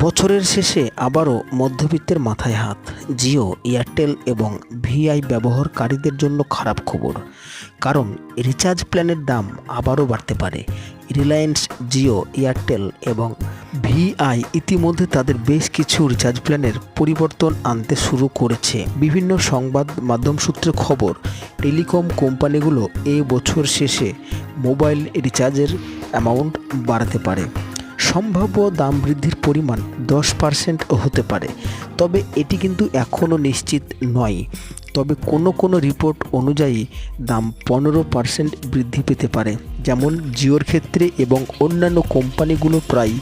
বছরের শেষে আবারও মধ্যবিত্তের মাথায় হাত। জিও, এয়ারটেল এবং ভিআই ব্যবহারকারীদের জন্য খারাপ খবর। কারণ রিচার্জ প্ল্যানের দাম আবারও বাড়তে পারে। রিলায়েন্স, জিও, এয়ারটেল এবং ভিআই ইতিমধ্যে তাদের বেশ কিছু রিচার্জ প্ল্যানের পরিবর্তন আনতে শুরু করেছে। বিভিন্ন সংবাদ মাধ্যম সূত্রে খবর, টেলিকম কোম্পানিগুলো এ বছর শেষে মোবাইল রিচার্জের অ্যামাউন্ট বাড়াতে পারে। সম্ভাব্য দাম বৃদ্ধির পরিমাণ দশ পার্সেন্ট হতে পারে। তবে এটি কিন্তু এখনও নিশ্চিত নয়। তবে কোনো কোনো রিপোর্ট অনুযায়ী দাম পনেরো পার্সেন্ট বৃদ্ধি পেতে পারে। যেমন জিওর ক্ষেত্রে এবং অন্যান্য কোম্পানিগুলো প্রায়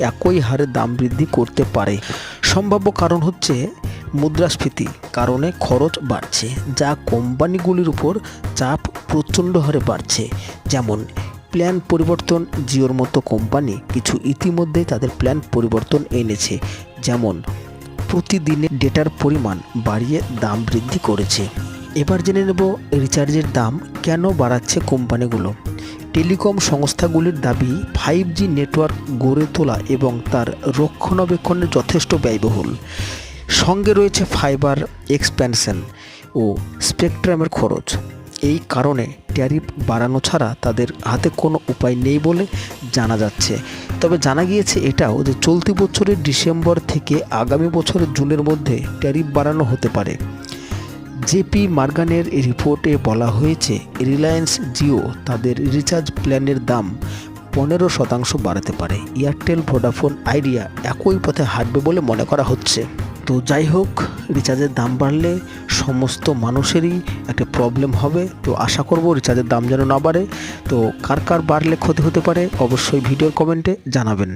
একই হারে দাম বৃদ্ধি করতে পারে। সম্ভাব্য কারণ হচ্ছে মুদ্রাস্ফীতি কারণে খরচ বাড়ছে, যা কোম্পানিগুলির উপর চাপ প্রচণ্ড হারে বাড়ছে। যেমন প্ল্যান পরিবর্তন জিওর মতো কোম্পানি কিছু ইতিমধ্যেই তাদের প্ল্যান পরিবর্তন এনেছে। যেমন, প্রতিদিনের ডেটার পরিমাণ বাড়িয়ে দাম বৃদ্ধি করেছে। এবার জেনে নেব রিচার্জের দাম কেন বাড়াচ্ছে কোম্পানিগুলো টেলিকম সংস্থাগুলির দাবি ফাইভ জি নেটওয়ার্ক গড়ে তোলা এবং তার রক্ষণাবেক্ষণে যথেষ্ট ব্যয়বহুল। সঙ্গে রয়েছে ফাইবার এক্সপ্যানশন ও স্পেকট্রামের খরচ। এই কারণে ট্যারিফ বাড়ানো ছাড়া তাদের হাতে কোনো উপায় নেই বলে জানা যাচ্ছে। তবে জানা গিয়েছে এটাও যে চলতি বছরের ডিসেম্বর থেকে আগামী বছরের জুনের মধ্যে ট্যারিফ বাড়ানো হতে পারে। জেপি মার্গানের রিপোর্টে বলা হয়েছে, রিলায়েন্স জিও তাদের রিচার্জ প্ল্যানের দাম পনেরো শতাংশ বাড়াতে পারে। এয়ারটেল, ভোডাফোন, আইডিয়া একই পথে হাঁটবে বলে মনে করা হচ্ছে। তো যাই হোক রিচার্জের দাম বাড়লে সমস্ত মানুষেরই একটা প্রবলেম হবে। তো আশা করব রিচার্জের দাম যেন না বাড়ে। তো কার কার বাড়লে ক্ষতি হতে পারে, অবশ্যই ভিডিওর কমেন্টে জানাবেন।